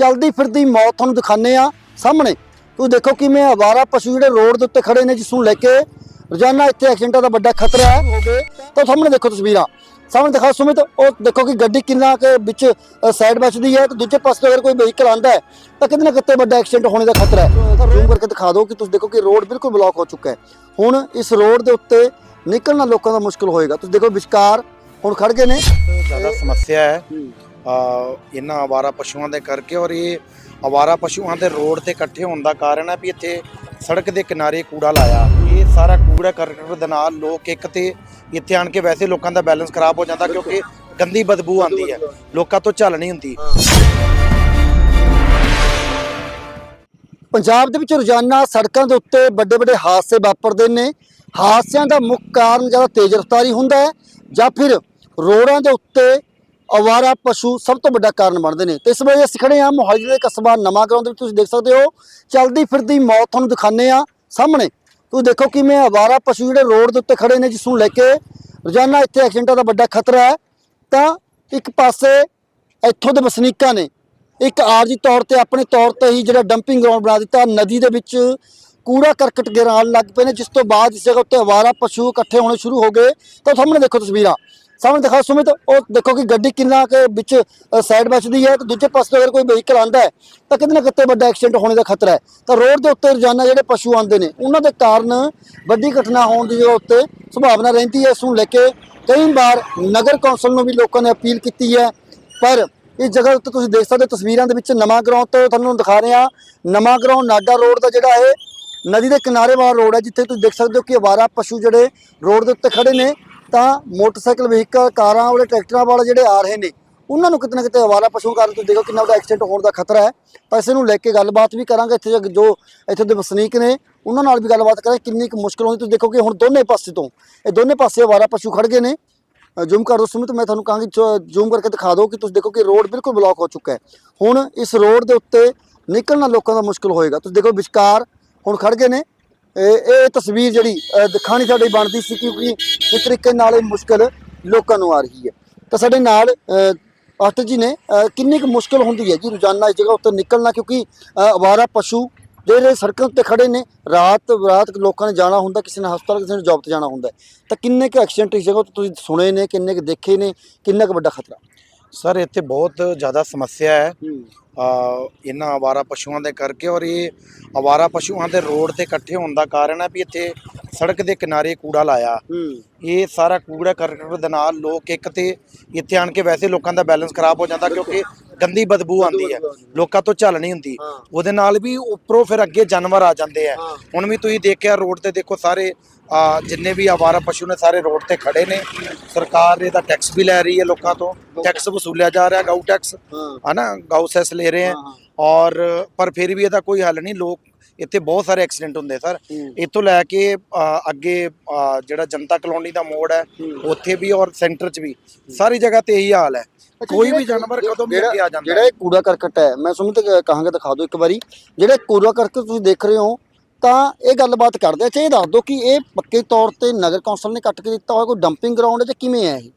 ਚਲਦੀ ਫਿਰਦੀ ਮੌਤ ਤੁਹਾਨੂੰ ਦਿਖਾਣੇ ਆ ਸਾਹਮਣੇ। ਤੁਸੀਂ ਦੇਖੋ ਕਿਵੇਂ ਆਵਾਰਾ ਪਸ਼ੂ ਜਿਹੜੇ ਰੋਡ ਦੇ ਉੱਤੇ ਖੜੇ ਨੇ ਜਿਸ ਨੂੰ ਲੈ ਕੇ ਰੋਜ਼ਾਨਾ ਇੱਥੇ ਐਕਸੀਡੈਂਟਾਂ ਦਾ ਵੱਡਾ ਖਤਰਾ ਹੈ। ਤਾਂ ਸਾਹਮਣੇ ਦੇਖੋ ਤਸਵੀਰਾਂ। ਸਾਹਮਣੇ ਦਿਖਾ ਸੁਮਿਤ ਉਹ ਦੇਖੋ ਕਿ ਗੱਡੀ ਕਿੰਨਾ ਕੇ ਵਿੱਚ ਸਾਈਡ ਬਚਦੀ ਹੈ। ਤੇ ਦੂਜੇ ਪਾਸੇ ਅਗਰ ਕੋਈ ਵਹੀਕਲ ਆਂਦਾ ਹੈ ਤਾਂ ਕਿਤੇ ਨਾ ਕਿਤੇ ਵੱਡਾ ਐਕਸੀਡੈਂਟ ਹੋਣੇ ਦਾ ਖਤਰਾ ਹੈ। ਜ਼ੂਮ ਕਰਕੇ ਦਿਖਾ ਦਿਓ ਕਿ ਤੁਸੀਂ ਦੇਖੋ ਕਿ ਰੋਡ ਬਿਲਕੁਲ ਬਲੌਕ ਹੋ ਚੁੱਕਾ ਹੈ। ਹੁਣ ਇਸ ਰੋਡ ਦੇ ਉੱਤੇ ਨਿਕਲਣਾ ਲੋਕਾਂ ਦਾ ਮੁਸ਼ਕਲ ਹੋਏਗਾ। ਤੁਸੀਂ ਦੇਖੋ ਵਿਚਕਾਰ ਹੁਣ ਖੜ ਗਏ ਨੇ। ਜ਼ਿਆਦਾ ਸਮੱਸਿਆ ਹੈ। ਇਹਨਾਂ ਆਵਾਰਾ ਪਸ਼ੂਆਂ ਦੇ ਕਰਕੇ ਔਰ ਇਹ ਆਵਾਰਾ ਪਸ਼ੂਆਂ ਦੇ ਰੋਡ ਤੇ ਇਕੱਠੇ ਹੋਣ ਦਾ ਕਾਰਨ ਹੈ ਵੀ ਇੱਥੇ ਸੜਕ ਦੇ ਕਿਨਾਰੇ ਕੂੜਾ ਲਾਇਆ। ਇਹ ਸਾਰਾ ਕੂੜਾ ਕਰਕਟ ਦੇ ਨਾਲ ਲੋਕ ਇੱਕ ਤੇ ਇੱਥੇ ਆਣ ਕੇ ਵੈਸੇ ਲੋਕਾਂ ਦਾ ਬੈਲੈਂਸ ਖਰਾਬ ਹੋ ਜਾਂਦਾ ਕਿਉਂਕਿ ਗੰਦੀ ਬਦਬੂ ਆਉਂਦੀ ਹੈ। ਲੋਕਾਂ ਤੋਂ ਝੱਲ ਨਹੀਂ ਹੁੰਦੀ। ਪੰਜਾਬ ਦੇ ਵਿੱਚ ਰੋਜ਼ਾਨਾ ਸੜਕਾਂ ਦੇ ਉੱਤੇ ਵੱਡੇ ਵੱਡੇ ਹਾਦਸੇ ਵਾਪਰਦੇ ਨੇ। ਹਾਦਸਿਆਂ ਦਾ ਮੁੱਖ ਕਾਰਨ ਜਾਂ ਤੇਜ਼ ਰਫ਼ਤਾਰੀ ਹੁੰਦਾ ਹੈ ਜਾਂ ਫਿਰ ਰੋਡਾਂ ਦੇ ਉੱਤੇ ਅਵਾਰਾ ਪਸ਼ੂ ਸਭ ਤੋਂ ਵੱਡਾ ਕਾਰਨ ਬਣਦੇ ਨੇ। ਤੇ ਇਸ ਵੇਲੇ ਅਸੀਂ ਖੜੇ ਹਾਂ ਮੋਹਾਲੀ ਦੇ ਕਸਬਾ ਨਵਾਂ ਗਰਾਊਂਡ ਦੇ ਵਿੱਚ, ਤੁਸੀਂ ਦੇਖ ਸਕਦੇ ਹੋ। ਚਲਦੀ ਫਿਰਦੀ ਮੌਤ ਤੁਹਾਨੂੰ ਦਿਖਾਣੇ ਆ ਸਾਹਮਣੇ। ਤੁਸੀਂ ਦੇਖੋ ਕਿਵੇਂ ਅਵਾਰਾ ਪਸ਼ੂ ਜਿਹੜੇ ਰੋਡ ਦੇ ਉੱਤੇ ਖੜੇ ਨੇ, ਜਿਸ ਨੂੰ ਲੈ ਕੇ ਰੋਜ਼ਾਨਾ ਇੱਥੇ ਐਕਸੀਡੈਂਟਾਂ ਦਾ ਵੱਡਾ ਖਤਰਾ ਹੈ। ਤਾਂ ਇੱਕ ਪਾਸੇ ਇੱਥੋਂ ਦੇ ਵਸਨੀਕਾਂ ਨੇ, ਇੱਕ ਆਰਜੀ ਤੌਰ ਤੇ, ਆਪਣੇ ਤੌਰ ਤੇ ਹੀ ਜਿਹੜਾ ਡੰਪਿੰਗ ਗਰਾਊਂਡ ਬਣਾ ਦਿੱਤਾ। ਨਦੀ ਦੇ ਵਿੱਚ ਕੂੜਾ ਕਰਕਟ ਗਿਰਾਉਣ ਲੱਗ ਪਏ ਨੇ, ਜਿਸ ਤੋਂ ਬਾਅਦ ਇਸ ਜਗ੍ਹਾ ਉੱਤੇ ਆਵਾਰਾ ਪਸ਼ੂ ਇਕੱਠੇ ਹੋਣੇ ਸ਼ੁਰੂ ਹੋ ਗਏ। ਤਾਂ ਸਾਹਮਣੇ ਦੇਖੋ ਤਸਵੀਰਾਂ। ਸਾਹਮਣੇ ਦਿਖਾ ਸੁਮਿਤ ਉਹ ਦੇਖੋ ਕਿ ਗੱਡੀ ਕਿੰਨਾ ਕੇ ਵਿੱਚ ਸਾਈਡ ਬਚਦੀ ਹੈ ਤੇ ਦੂਜੇ ਪਾਸੇ ਤੋਂ ਅਗਰ ਕੋਈ ਵਹੀਕਲ ਆਂਦਾ ਹੈ, ਤਾਂ ਕਿਤੇ ਨਾ ਕਿਤੇ ਵੱਡਾ ਐਕਸੀਡੈਂਟ ਹੋਣੇ ਦਾ ਖਤਰਾ ਹੈ। ਤਾਂ ਰੋਡ ਦੇ ਉੱਤੇ ਰੋਜ਼ਾਨਾ ਜਿਹੜੇ ਪਸ਼ੂ ਆਉਂਦੇ ਨੇ, ਉਹਨਾਂ ਦੇ ਕਾਰਨ ਵੱਡੀ ਘਟਨਾ ਹੋਣ ਦੀ ਉੱਤੇ ਸੰਭਾਵਨਾ ਰਹਿੰਦੀ ਹੈ। ਇਸ ਨੂੰ ਲੈ ਕੇ ਕਈ ਵਾਰ ਨਗਰ ਕੌਂਸਲ ਨੂੰ ਵੀ ਲੋਕਾਂ ਨੇ ਅਪੀਲ ਕੀਤੀ ਹੈ। ਪਰ ਇਸ ਜਗ੍ਹਾ ਉੱਤੇ ਤੁਸੀਂ ਦੇਖ ਸਕਦੇ ਹੋ, ਤਸਵੀਰਾਂ ਦੇ ਵਿੱਚ ਨਵਾਂ ਗਰਾਊਂਡ ਤੋਂ ਤੁਹਾਨੂੰ ਦਿਖਾ ਰਹੇ ਹਾਂ। ਨਵਾਂ ਗਰਾਉਂ ਨਾਡਾ ਰੋਡ ਦਾ ਜਿਹੜਾ ਹੈ, ਨਦੀ ਦੇ ਕਿਨਾਰੇ ਵਾਲਾ ਰੋਡ ਹੈ, ਜਿੱਥੇ ਤੁਸੀਂ ਦੇਖ ਸਕਦੇ ਹੋ ਕਿ ਅਵਾਰਾ ਪਸ਼ੂ ਜਿਹੜੇ ਰੋਡ ਦੇ ਉੱਤੇ ਖੜੇ ਨੇ। ਤਾਂ ਮੋਟਰਸਾਈਕਲ, ਵਹੀਕਲ, ਕਾਰਾਂ ਵਾਲੇ, ਟਰੈਕਟਰਾਂ ਵਾਲੇ ਜਿਹੜੇ ਆ ਰਹੇ ਨੇ, ਉਹਨਾਂ ਨੂੰ ਕਿਤੇ ਨਾ ਕਿਤੇ ਅਵਾਰਾ ਪਸ਼ੂ ਕਾਰਨ ਤੁਸੀਂ ਦੇਖੋ ਕਿੰਨਾ ਵੱਡਾ ਐਕਸੀਡੈਂਟ ਹੋਣ ਦਾ ਖਤਰਾ ਹੈ। ਤਾਂ ਇਸ ਨੂੰ ਲੈ ਕੇ ਗੱਲਬਾਤ ਵੀ ਕਰਾਂਗੇ ਇੱਥੇ ਜੋ- ਇੱਥੇ ਦੇ ਵਸਨੀਕ ਨੇ, ਉਹਨਾਂ ਨਾਲ ਵੀ ਗੱਲਬਾਤ ਕਰਾਂਗੇ, ਕਿੰਨੀ ਕੁ ਮੁਸ਼ਕਲ ਹੁੰਦੀ ਤੁਸੀਂ ਦੇਖੋ ਕਿ ਹੁਣ ਦੋਨੇ ਪਾਸੇ ਤੋਂ, ਇਹ ਦੋਨੇ ਪਾਸੇ ਅਵਾਰਾ ਪਸ਼ੂ ਖੜ ਗਏ ਨੇ। ਜ਼ੂਮ ਕਰ ਦੋ ਸੁਮਿਤ, ਮੈਂ ਤੁਹਾਨੂੰ ਕਹਾਂਗੀ ਜ਼ੂਮ ਕਰਕੇ ਦਿਖਾ ਦਿਓ ਕਿ ਤੁਸੀਂ ਦੇਖੋ ਕਿ ਰੋਡ ਬਿਲਕੁਲ ਬਲੌਕ ਹੋ ਚੁੱਕਾ ਹੈ। ਹੁਣ ਇਸ ਰੋਡ ਦੇ ਉੱਤੇ ਨਿਕਲਣਾ ਲੋਕਾਂ ਦਾ ਮੁਸ਼ਕਲ ਹੋਏਗਾ। ਤੁਸੀਂ ਦੇਖੋ ਵਿਚਕਾਰ ਹੁਣ ਖੜ ਗਏ ਨੇ ਇਹ ਇਹ ਤਸਵੀਰ ਜਿਹੜੀ ਅ, ਦਿਖਾਣੀ ਸਾਡੀ ਬਣਦੀ ਸੀ ਕਿਉਂਕਿ ਇਸ ਤਰੀਕੇ ਨਾਲ ਇਹ ਮੁਸ਼ਕਲ ਲੋਕਾਂ ਨੂੰ ਆ ਰਹੀ ਹੈ। ਤਾਂ ਸਾਡੇ ਨਾਲ ਆਸਟਰ ਜੀ ਨੇ ਕਿੰਨੀ ਕੁ ਮੁਸ਼ਕਲ ਹੁੰਦੀ ਹੈ ਜੀ ਰੋਜ਼ਾਨਾ ਇਸ ਜਗ੍ਹਾ ਉੱਤੇ ਨਿਕਲਣਾ ਕਿਉਂਕਿ ਅ, ਅਵਾਰਾ ਪਸ਼ੂ ਜਿਹੜੇ ਸੜਕਾਂ ਉੱਤੇ ਖੜੇ ਨੇ ਰਾਤ ਰਾਤ ਲੋਕਾਂ ਨੇ ਜਾਣਾ ਹੁੰਦਾ ਕਿਸੇ ਨੇ ਹਸਪਤਾਲ ਕਿਸੇ ਨੇ ਜੌਬ ਤੇ ਜਾਣਾ ਹੁੰਦਾ ਤਾਂ ਕਿੰਨੇ ਕੁ ਐਕਸੀਡੈਂਟ ਇਸ ਜਗ੍ਹਾ ਤੋਂ ਤੁਸੀਂ ਸੁਣੇ ਨੇ ਕਿੰਨੇ ਕੁ ਦੇਖੇ ਨੇ ਕਿੰਨਾ ਕੁ ਵੱਡਾ ਖਤਰਾ? ਸਰ ਇੱਥੇ ਬਹੁਤ ਜ਼ਿਆਦਾ ਸਮੱਸਿਆ ਹੈ। ਇਹਨਾਂ ਆਵਾਰਾ ਪਸ਼ੂਆਂ ਦੇ ਕਰਕੇ ਔਰ ਇਹ ਆਵਾਰਾ ਪਸ਼ੂਆਂ ਦੇ ਰੋਡ ਤੇ ਇਕੱਠੇ ਹੋਣ ਦਾ ਕਾਰਨ ਹੈ ਵੀ ਇੱਥੇ ਸੜਕ ਦੇ ਕਿਨਾਰੇ ਕੂੜਾ ਲਾਇਆ। ਇਹ ਸਾਰਾ ਕੂੜਾ ਕਰਕਟ ਦੇ ਨਾਲ ਲੋਕ ਇੱਕ ਤੇ ਇੱਥੇ ਆਣ ਕੇ ਵੈਸੇ ਲੋਕਾਂ ਦਾ ਬੈਲੈਂਸ ਖਰਾਬ ਹੋ ਜਾਂਦਾ ਕਿਉਂਕਿ ਗੰਦੀ ਬਦਬੂ ਆਉਂਦੀ ਹੈ। ਲੋਕਾਂ ਤੋਂ ਝੱਲ ਨਹੀਂ ਹੁੰਦੀ। ਉਹਦੇ ਨਾਲ ਵੀ ਉੱਪਰੋਂ ਫਿਰ ਅੱਗੇ ਜਾਨਵਰ ਆ ਜਾਂਦੇ ਆ। ਹੁਣ ਵੀ ਤੁਸੀਂ ਦੇਖਿਆ ਰੋਡ ਤੇ ਦੇਖੋ ਸਾਰੇ ਆ, ਜਿੰਨੇ ਵੀ ਆਵਾਰਾ ਪਸ਼ੂ ਨੇ ਸਾਰੇ ਰੋਡ ਤੇ ਖੜੇ ਨੇ। ਸਰਕਾਰ ਇਹਦਾ ਟੈਕਸ ਵੀ ਲੈ ਰਹੀ ਹੈ ਲੋਕਾਂ ਤੋਂ। ਟੈਕਸ ਵਸੂਲਿਆ ਜਾ ਰਿਹਾ ਗਊ ਟੈਕਸ ਹਨਾ ਗਊ ਸੈਸ ਲੈ ਰਹੇ ਹਾਂ, ਔਰ ਪਰ ਫਿਰ ਵੀ ਇਹਦਾ ਕੋਈ ਹੱਲ ਨਹੀਂ। ਲੋਕ ਇੱਥੇ ਬਹੁਤ ਸਾਰੇ ਐਕਸੀਡੈਂਟ ਹੁੰਦੇ ਸਰ। ਇੱਥੋਂ ਲੈ ਕੇ ਅੱਗੇ ਜਿਹੜਾ ਜਨਤਾ ਕਲੋਨੀ ਦਾ ਮੋੜ ਹੈ। ਉੱਥੇ ਵੀ ਔਰ ਸੈਂਟਰ 'ਚ ਵੀ। ਸਾਰੀ ਜਗ੍ਹਾ ਤੇ ਇਹੀ ਹਾਲ ਹੈ। ਕੋਈ ਵੀ ਜਾਨਵਰ ਕਦੋਂ ਵੀ ਅੱਗੇ ਆ ਜਾਂਦਾ ਜਿਹੜਾ ਇਹ ਕੂੜਾ ਕਰਕਟ ਹੈ ਮੈਂ ਸੁਣ ਤੇ ਕਹਾਂਗਾ ਦਿਖਾ ਦਿਓ ਇੱਕ ਵਾਰੀ। ਜਿਹੜੇ ਕੂੜਾ ਕਰਕਟ ਤੁਸੀਂ ਦੇਖ ਰਹੇ ਹੋ ਤਾਂ ਇਹ ਗੱਲਬਾਤ ਕਰਦੇ ਅੱਛਾ ਇਹ ਦੱਸ ਦਿਓ ਕਿ ਇਹ ਪੱਕੇ ਤੌਰ ਤੇ ਨਗਰ ਕੌਂਸਲ ਨੇ ਕੱਟ ਕੇ ਦਿੱਤਾ ਹੋਇਆ ਕੋਈ ਡੰਪਿੰਗ ਗਰਾਊਂਡ ਹੈ ਜਾਂ ਕਿਵੇਂ ਹੈ ਇਹ?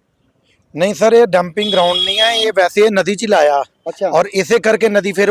ਨਹੀਂ ਸਰ ਇਹ ਡੰਪਿੰਗ ਗਰਾਊਂਡ ਨਹੀਂ ਹੈ ਇਹ ਵੈਸੇ ਨਦੀ 'ਚ ਲਾਇਆ। ਅੱਛਾ। ਔਰ ਇਸੇ ਕਰਕੇ ਨਦੀ ਫਿਰ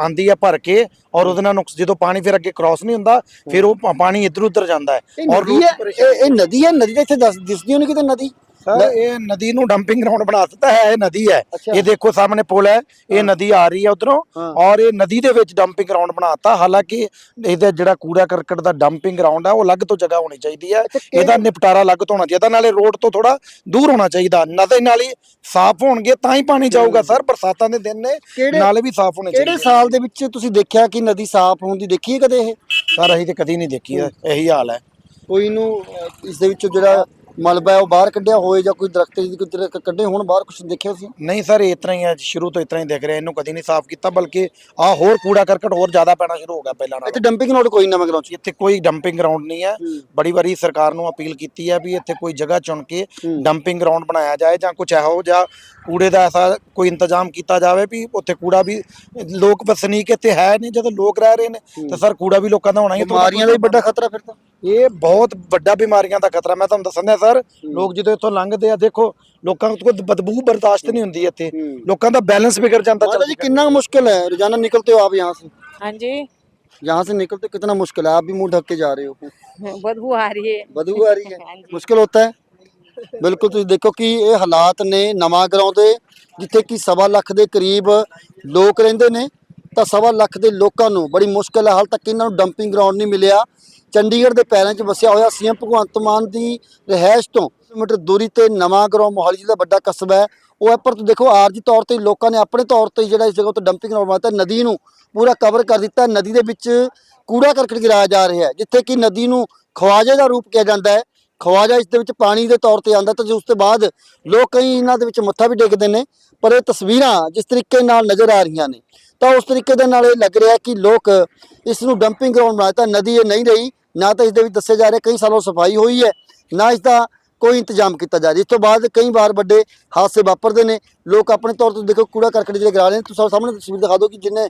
ਆਂਦੀ ਆ ਭਰ ਕੇ ਔਰ ਉਹਦੇ ਨਾਲ ਜਦੋਂ ਪਾਣੀ ਫਿਰ ਅੱਗੇ ਕ੍ਰਾਸ ਨਹੀਂ ਹੁੰਦਾ ਫਿਰ ਉਹ ਪਾਣੀ ਇੱਧਰ ਉੱਧਰ ਜਾਂਦਾ ਹੈ। ਇਹ ਔਰ ਇਹ ਨਦੀ ਹੈ ਨਦੀ ਤਾਂ ਇੱਥੇ ਦੱਸ ਦਿਸਦੀ ਹੋਣੀ ਕਿਤੇ ਨਦੀ। ਸਰ ਇਹ ਨਦੀ ਨੂੰ ਡੰਪਿੰਗ ਗਰਾਊਂਡ ਬਣਾ ਦਿੱਤਾ ਹੈ ਇਹ ਨਦੀ ਹੈ। ਇਹ ਦੇਖੋ ਸਾਹਮਣੇ ਪੁਲ ਹੈ ਇਹ ਨਦੀ ਆ ਰਹੀ ਹੈ ਉਧਰੋਂ ਹਾਂ। ਔਰ ਇਹ ਨਦੀ ਦੇ ਵਿੱਚ ਡੰਪਿੰਗ ਗਰਾਊਂਡ ਬਣਾਤਾ ਹਾਲਾਂਕਿ ਇਹਦਾ ਜਿਹੜਾ ਕੂੜਾ ਕਰਕਟ ਦਾ ਡੰਪਿੰਗ ਗਰਾਊਂਡ ਹੈ ਉਹ ਅਲੱਗ ਤੋਂ ਜਗ੍ਹਾ ਹੋਣੀ ਚਾਹੀਦੀ ਹੈ। ਕਿਹੜੇ- ਇਹਦਾ ਨਿਪਟਾਰਾ ਅਲੱਗ ਤੋਂ ਹੋਣਾ ਚਾਹੀਦਾ ਨਾਲੇ ਰੋਡ ਤੋਂ ਥੋੜਾ ਦੂਰ ਹੋਣਾ ਚਾਹੀਦਾ। ਨਦੀ ਨਾਲੀ ਸਾਫ਼ ਹੋਣਗੇ ਤਾਂ ਹੀ ਪਾਣੀ ਜਾਊਗਾ ਸਰ ਬਰਸਾਤਾਂ ਦੇ ਦਿਨ ਨੇ ਕਿਹੜੇ ਨਾਲੇ ਵੀ ਸਾਫ਼ ਹੋਣੇ ਕਿਹੜੇ ਚਾਹੀਦੇ। ਸਾਲ ਦੇ ਵਿੱਚ ਤੁਸੀਂ ਦੇਖਿਆ ਕਿ ਨਦੀ ਸਾਫ਼ ਹੁੰਦੀ ਦੇਖੀ ਹੈ ਕਦੇ ਇਹ? ਸਰ ਅਸੀਂ ਤੇ ਕਦੀ ਨਹੀਂ ਦੇਖੀ ਹੈ, ਇਹੀ ਹਾਲ ਹੈ। ਕੋਈ ਨੂੰ ਇਸ ਦੇ ਵਿੱਚੋਂ ਜਿਹੜਾ ਮਲਬਾ ਹੈ ਉਹ ਬਾਹਰ ਕੱਢਿਆ ਹੋਏ ਜਾਂ ਕੋਈ ਦਰਖਤ ਦੀ ਕੋਈ ਦਰਖਤ ਕੱਢੇ ਹੋਣ ਬਾਹਰ ਕੁਝ ਦੇਖਿਆ ਸੀ ਨਹੀਂ ਸਰ ਇਸ ਤਰ੍ਹਾਂ ਹੀ ਹੈ ਸ਼ੁਰੂ ਤੋਂ ਇਸ ਤਰ੍ਹਾਂ ਹੀ ਦੇਖ ਰਹੇ ਇਹਨੂੰ ਕਦੀ ਨਹੀਂ ਸਾਫ਼ ਕੀਤਾ ਬਲਕਿ ਆ ਹੋਰ ਕੂੜਾ ਕਰਕਟ ਹੋਰ ਜ਼ਿਆਦਾ ਪੈਣਾ ਸ਼ੁਰੂ ਹੋ ਗਿਆ ਪਹਿਲਾਂ ਨਾਲੋਂ ਇੱਥੇ ਡੰਪਿੰਗ ਨੋਟ ਕੋਈ ਗਰਾਊਂਡ ਚ ਇੱਥੇ ਕੋਈ ਡੰਪਿੰਗ ਗਰਾਊਂਡ ਨਹੀਂ ਹੈ। ਬੜੀ ਵਾਰੀ ਸਰਕਾਰ ਨੂੰ ਅਪੀਲ ਕੀਤੀ ਹੈ ਵੀ ਇੱਥੇ ਕੋਈ ਜਗ੍ਹਾ ਚੁਣ ਕੇ। ਡੰਪਿੰਗ ਗਰਾਊਂਡ ਬਣਾਇਆ ਜਾਏ ਜਾਂ ਕੁਝ ਇਹੋ ਜਿਹਾ ਕੂੜੇ ਦਾ ਐਸਾ ਕੋਈ ਇੰਤਜ਼ਾਮ ਕੀਤਾ ਜਾਵੇ ਵੀ ਉੱਥੇ ਕੂੜਾ ਵੀ ਲੋਕ ਵਸਨੀਕ ਇੱਥੇ ਹੈ ਨਹੀਂ ਜਦੋਂ ਲੋਕ ਰਹਿ ਰਹੇ ਨੇ ਤਾਂ ਸਰ ਕੂੜਾ ਵੀ ਲੋਕਾਂ ਦਾ ਹੋਣਾ ਹੀ ਹੈ। ਬਿਮਾਰੀਆਂ ਦਾ ਵੀ ਵੱਡਾ ਖਤਰਾ ਫਿਰ ਤਾਂ ਇਹ ਬਹੁਤ ਵੱਡਾ ਬਿਮਾਰੀਆਂ ਦਾ ਖਤਰਾ ਮੈਂ ਤੁਹਾਨੂੰ ਦੱਸਣ ਦਿਆਂ ਸਰ ਲੋਕ ਜਦੋਂ ਇੱਥੋਂ ਲੰਘਦੇ ਆ ਦੇਖੋ ਲੋਕਾਂ ਨੂੰ ਕੋਈ ਬਦਬੂ ਬਰਦਾਸ਼ਤ ਨਹੀਂ ਹੁੰਦੀ ਇੱਥੇ ਲੋਕਾਂ ਦਾ ਬੈਲੈਂਸ ਵਿਗੜ ਜਾਂਦਾ माता ਚੱਲ जी कितना मुश्किल है रोजाना निकलते हो आप यहाँ से हाँ जी यहाँ से निकलते कितना मुश्किल है आप भी मुंह ढक के जा रहे हो बदबू आ रही है ਬਦਬੂ ਆ ਰਹੀ ਹੈ हाँ जी ਮੁਸ਼ਕਿਲ ਹੁੰਦਾ ਹੈ ਬਿਲਕੁਲ ਤੁਸੀਂ ਦੇਖੋ ਕਿ ਇਹ ਹਾਲਾਤ ਨੇ ਨਵਾਂ ਗਰਾਉਂ ਦੇ ਜਿੱਥੇ ਕਿ ਸਵਾ ਲੱਖ ਦੇ ਕਰੀਬ ਲੋਕ ਰਹਿੰਦੇ ਨੇ ਤਾਂ ਸਵਾ ਲੱਖ ਦੇ ਲੋਕਾਂ ਨੂੰ ਬੜੀ ਮੁਸ਼ਕਿਲ ਹੈ ਹਾਲ ਤੱਕ ਇਹਨਾਂ ਨੂੰ ਡੰਪਿੰਗ ਗਰਾਊਂਡ ਨਹੀਂ ਮਿਲਿਆ ਚੰਡੀਗੜ੍ਹ ਦੇ ਪੈਰਾਂ 'ਚ ਵਸਿਆ ਹੋਇਆ ਸੀਐਮ ਭਗਵੰਤ ਮਾਨ ਦੀ ਰਿਹਾਇਸ਼ ਤੋਂ ਕਿਲੋਮੀਟਰ ਦੂਰੀ ਤੇ ਨਵਾਂ ਗਰਾਉਂ ਮੋਹਾਲੀ ਜ਼ਿਲ੍ਹੇ ਦਾ ਵੱਡਾ ਕਸਬਾ ਹੈ। ਉਹ ਹੈ, ਪਰ ਤੁਸੀਂ ਦੇਖੋ, ਆਰਜੀ ਤੌਰ ਤੇ ਲੋਕਾਂ ਨੇ ਆਪਣੇ ਤੌਰ ਤੇ ਜਿਹੜਾ ਇਸ ਜਗ੍ਹਾ ਤੋਂ ਡੰਪਿੰਗ ਗਰਾਊਂਡ ਬਣਾਤਾ ਨਦੀ ਨੂੰ ਪੂਰਾ ਕਵਰ ਕਰ ਦਿੱਤਾ। ਨਦੀ ਦੇ ਵਿੱਚ ਕੂੜਾ ਕਰਕਟ ਗਿਰਾਇਆ ਜਾ ਰਿਹਾ ਹੈ, ਜਿੱਥੇ ਕਿ ਨਦੀ ਨੂੰ ਖਵਾਜੇ ਦਾ ਰੂਪ ਕਿਹਾ ਜਾਂਦਾ ਹੈ। ਖਵਾਜਾ ਇਸ ਦੇ ਵਿੱਚ ਪਾਣੀ ਦੇ ਤੌਰ ਤੇ ਆਂਦਾ ਤਾਂ ਉਸ ਤੋਂ ਬਾਅਦ ਲੋਕ ਕਈ ਇਹਨਾਂ ਦੇ ਵਿੱਚ ਮੱਥਾ ਵੀ ਟੇਕਦੇ ਨੇ, ਪਰ ਇਹ ਤਸਵੀਰਾਂ ਜਿਸ ਤਰੀਕੇ ਨਾਲ ਨਜ਼ਰ ਆ ਰਹੀਆਂ ਨੇ, ਤਾਂ ਉਸ ਤਰੀਕੇ ਦੇ ਨਾਲ ਇਹ ਲੱਗ ਰਿਹਾ ਕਿ ਲੋਕ ਇਸ ਨੂੰ ਡੰਪਿੰਗ ਗਰਾਊਂਡ ਬਣਾਇਆ ਤਾਂ ਨਦੀ ਇਹ ਨਹੀਂ ਰਹੀ। ਨਾ ਤਾਂ ਇਸ ਦੇ ਵਿੱਚ ਦੱਸਿਆ ਜਾ ਰਿਹਾ ਕਈ ਸਾਲੋਂ ਸਫ਼ਾਈ ਹੋਈ ਹੈ ਨਾ ਇਸ ਦਾ ਕੋਈ ਇੰਤਜ਼ਾਮ ਕੀਤਾ ਜਾ ਰਿਹਾ। ਇਸ ਤੋਂ ਬਾਅਦ ਕਈ ਵਾਰ ਵੱਡੇ ਹਾਦਸੇ ਵਾਪਰਦੇ ਨੇ। ਲੋਕ ਆਪਣੇ ਤੌਰ ਤੇ ਦੇਖੋ ਕੂੜਾ ਕਰਕਟ ਜਿਹੜੇ ਗਰਾ ਰਹੇ ਨੇ ਤੁਸੀਂ ਸਾਹਮਣੇ ਤਸਵੀਰ ਦਿਖਾ ਦਿਓ ਕਿ ਜਿੰਨੇ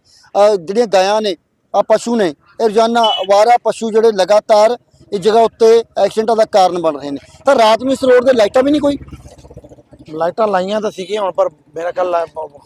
ਜਿਹੜੀਆਂ ਗਾਇਆਂ ਨੇ ਆ ਪਸ਼ੂ ਨੇ ਇਹ ਰੋਜ਼ਾਨਾ ਅਵਾਰਾ ਪਸ਼ੂ ਜਿਹੜੇ ਲਗਾਤਾਰ ਇਸ ਜਗ੍ਹਾ ਉੱਤੇ ਐਕਸੀਡੈਂਟਾਂ ਦਾ ਕਾਰਨ ਬਣ ਰਹੇ ਨੇ। ਤਾਂ ਰਾਤ ਨੂੰ ਇਸ ਰੋਡ ਤੇ ਲਾਈਟਾਂ ਵੀ ਨਹੀਂ ਕੋਈ? ਲਾਈਟਾਂ ਲਾਈਆਂ ਤਾਂ ਸੀਗੀਆਂ ਹੁਣ ਪਰ ਮੇਰਾ ਕੱਲ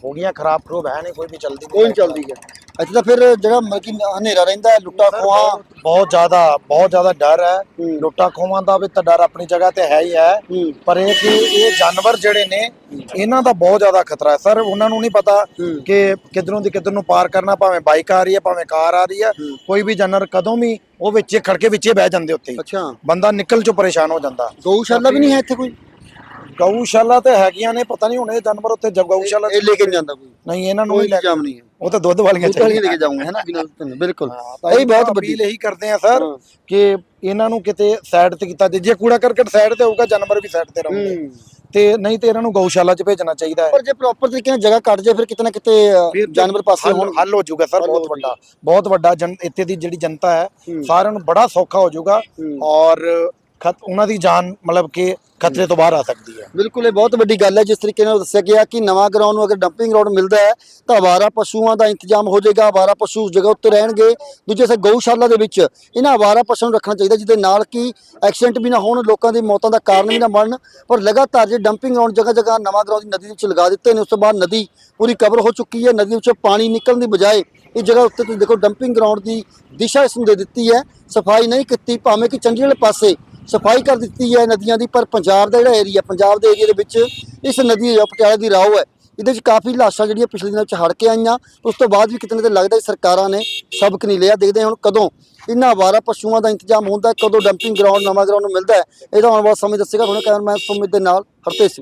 ਹੋ ਗਈਆਂ ਖਰਾਬ ਖਰੂਬ ਹੈ ਨਹੀਂ ਕੋਈ ਵੀ ਚੱਲਦੀ ਕੋਈ ਨਹੀਂ ਚੱਲਦੀ ਹੈ। ਇੱਥੇ ਤਾਂ ਫਿਰ ਜਿਹੜਾ ਮਤਲਬ ਕਿ ਹਨੇਰਾ ਰਹਿੰਦਾ ਹੈ ਲੁੱਟਾ ਖੋਹਾਂ ਬਹੁਤ ਜ਼ਿਆਦਾ ਬਹੁਤ ਜ਼ਿਆਦਾ ਡਰ ਹੈ। ਲੁੱਟਾ ਖੋਵਾਂ ਦਾ ਵੀ ਤਾਂ ਡਰ ਆਪਣੀ ਜਗ੍ਹਾ ਤੇ ਹੈ ਹੀ ਹੈ। ਪਰ ਇਹ ਕਿ ਇਹ ਜਾਨਵਰ ਜਿਹੜੇ ਨੇ ਇਹਨਾਂ ਦਾ ਬਹੁਤ ਜ਼ਿਆਦਾ ਖਤਰਾ ਹੈ। ਸਰ ਉਹਨਾਂ ਨੂੰ ਨਹੀਂ ਪਤਾ। ਕਿ ਕਿੱਧਰੋਂ ਦੀ ਕਿੱਧਰ ਨੂੰ ਪਾਰ ਕਰਨਾ ਭਾਵੇਂ ਬਾਈਕ ਆ ਰਹੀ ਹੈ ਭਾਵੇਂ ਕਾਰ ਆ ਰਹੀ ਹੈ। ਕੋਈ ਵੀ ਜਾਨਵਰ ਕਦੋਂ ਵੀ ਉਹ ਵਿੱਚੇ ਖੜਕੇ ਵਿੱਚੇ ਬਹਿ ਜਾਂਦੇ ਉੱਤੇ। ਅੱਛਾ। ਬੰਦਾ ਨਿਕਲ ਚੋਂ ਪਰੇਸ਼ਾਨ ਹੋ ਜਾਂਦਾ। ਗਊਸ਼ਾਲਾ ਵੀ ਨਹੀਂ ਹੈ ਇੱਥੇ ਕੋਈ? ਗਊਸ਼ਾਲਾ ਤੇ ਹੈਗੀਆਂ ਨੇ ਪਤਾ ਨਹੀਂ ਹੁਣ ਇਹ ਜਾਨਵਰ ਉੱਥੇ ਜ- ਗਊਸ਼ਾਲਾ ਇਹ ਲੈ ਕੇ ਨਹੀਂ ਜਾਂਦਾ ਕੋਈ। ਨਹੀਂ ਇਹਨਾਂ ਨੂੰ ਨਹੀਂ ਲੈ ਨਹੀਂ ਹੈ। ਉਹ ਤਾਂ ਦੁੱਧ ਵਾਲੀਆਂ ਵਾਲੀ ਲੈ ਚਾਹੀਦੀਆਂ। ਕੇ ਜਾਊਂਗੇ ਹੈ ਨਾ ਬਿਲਕੁਲ ਹਾਂ, ਇਹ ਬਹੁਤ ਅਪੀਲ ਇਹੀ ਕਰਦੇ ਆ ਸਰ ਹਾਂ। ਕਿ ਇਹਨਾਂ ਨੂੰ ਕਿਤੇ ਸਾਈਡ ਤੇ ਕੀਤਾ ਜੇ ਜੇ ਕੂੜਾ ਕਰਕਟ ਸਾਈਡ ਤੇ ਹੋਊਗਾ ਜਾਨਵਰ ਵੀ ਸਾਈਡ ਤੇ ਰਹੂਗੇ। ਹੂੰ ਤੇ ਨਹੀਂ ਤੇ ਇਹਨਾਂ ਨੂੰ ਗਊਸ਼ਾਲਾ 'ਚ ਭੇਜਣਾ ਚਾਹੀਦਾ ਹੈ। ਪਰ ਜੇ ਪ੍ਰੋਪਰ ਤਰੀਕੇ ਨਾਲ ਜਗ੍ਹਾ ਕੱਟ ਜਾਏ ਫਿਰ ਕਿਤੇ ਨਾ ਕਿਤੇ ਜਾਨਵਰ ਪਾਸੇ ਹੋਣ ਹੱਲ ਹੋ ਜਾਊਗਾ ਸਰ ਬਹੁਤ ਹੋ ਵੱਡਾ। ਬਹੁਤ ਵੱਡਾ ਇੱਥੇ ਦੀ ਜਿਹੜੀ ਜਨਤਾ ਹੈ ਹੂੰ। ਸਾਰਿਆਂ ਨੂੰ ਬੜਾ ਸੌਖਾ ਹੋ ਜਾਊਗਾ। ਹੂੰ। ਔਰ ਖਤ ਉਹਨਾਂ ਦੀ ਜਾਨ ਮਤਲਬ ਕਿ ਖਤਰੇ ਤੋਂ ਬਾਹਰ ਆ ਸਕਦੀ ਹੈ। ਬਿਲਕੁਲ, ਇਹ ਬਹੁਤ ਵੱਡੀ ਗੱਲ ਹੈ। ਜਿਸ ਤਰੀਕੇ ਨਾਲ ਦੱਸਿਆ ਗਿਆ ਕਿ ਨਵਾਂ ਗਰਾਊਂਡ ਨੂੰ ਅਗਰ ਡੰਪਿੰਗ ਗਰਾਊਂਡ ਮਿਲਦਾ ਹੈ, ਤਾਂ ਆਵਾਰਾ ਪਸ਼ੂਆਂ ਦਾ ਇੰਤਜ਼ਾਮ ਹੋ ਜਾਏਗਾ। ਆਵਾਰਾ ਪਸ਼ੂ ਉਸ ਜਗ੍ਹਾ ਉੱਤੇ ਰਹਿਣਗੇ। ਦੂਜੇ ਸੇ ਗਊਸ਼ਾਲਾ ਦੇ ਵਿੱਚ ਇਹਨਾਂ ਆਵਾਰਾ ਪਸ਼ੂਆਂ ਨੂੰ ਰੱਖਣਾ ਚਾਹੀਦਾ, ਜਿਹਦੇ ਨਾਲ ਕਿ ਐਕਸੀਡੈਂਟ ਵੀ ਨਾ ਹੋਣ, ਲੋਕਾਂ ਦੀ ਮੌਤਾਂ ਦਾ ਕਾਰਨ ਵੀ ਨਾ ਬਣਨ। ਪਰ ਲਗਾਤਾਰ ਜੇ ਡੰਪਿੰਗ ਗਰਾਊਂਡ ਜਗ੍ਹਾ ਜਗ੍ਹਾ ਨਵਾਂ ਗਰਾਊਂਡ ਦੀ ਨਦੀ ਵਿੱਚ ਲਗਾ ਦਿੱਤੇ ਨੇ, ਉਸ ਤੋਂ ਬਾਅਦ ਨਦੀ ਪੂਰੀ ਕਵਰ ਹੋ ਚੁੱਕੀ ਹੈ। ਨਦੀ ਵਿੱਚੋਂ ਪਾਣੀ ਨਿਕਲਣ ਦੀ ਬਜਾਏ ਇਹ ਜਗ੍ਹਾ ਉੱਤੇ ਤੁਸੀਂ ਦੇਖੋ ਡੰਪਿੰਗ ਗਰਾਊਂਡ ਦੀ ਦਿਸ਼ਾ ਇਸ ਨੂੰ ਦੇ ਦਿੱਤੀ ਹੈ। ਸਫ਼ਾਈ ਨਹੀਂ ਕੀਤੀ, ਭਾਵੇਂ ਕਿ ਚੰਡੀਗੜ੍ਹ ਪਾਸੇ ਸਫ਼ਾਈ ਕਰ ਦਿੱਤੀ ਹੈ ਨਦੀਆਂ ਦੀ, ਪਰ ਪੰਜਾਬ ਦਾ ਜਿਹੜਾ ਏਰੀਆ ਪੰਜਾਬ ਦੇ ਏਰੀਆ ਦੇ ਵਿੱਚ ਇਸ ਨਦੀ ਜੋ ਪਟਿਆਲੇ ਦੀ ਰਾਓ ਹੈ। ਇਹਦੇ ਵਿੱਚ ਕਾਫੀ ਲਾਸ਼ਾਂ ਜਿਹੜੀਆਂ ਪਿਛਲੇ ਦਿਨਾਂ ਵਿੱਚ ਹੜ ਕੇ ਆਈਆਂ। ਉਸ ਤੋਂ ਬਾਅਦ ਵੀ ਕਿਤੇ ਨਾ ਕਿਤੇ ਲੱਗਦਾ ਸਰਕਾਰਾਂ ਨੇ ਸਬਕ ਨਹੀਂ ਲਿਆ। ਦੇਖਦੇ ਹੁਣ ਕਦੋਂ ਇਹਨਾਂ ਆਵਾਰਾ ਪਸ਼ੂਆਂ ਦਾ ਇੰਤਜ਼ਾਮ ਹੁੰਦਾ ਕਦੋਂ ਡੰਪਿੰਗ ਗਰਾਊਂਡ ਨਵਾਂ ਗਰਾਊਂਡ ਮਿਲਦਾ ਇਹਦਾ ਆਉਣ ਵਾਲਾ ਸਮੇਂ ਦੱਸੇਗਾ। ਹੁਣ ਕਹਿਣ ਮੈਂ ਸੁਮਿਤ ਦੇ ਨਾਲ ਹਰਤੇਜ ਸਿੰਘ।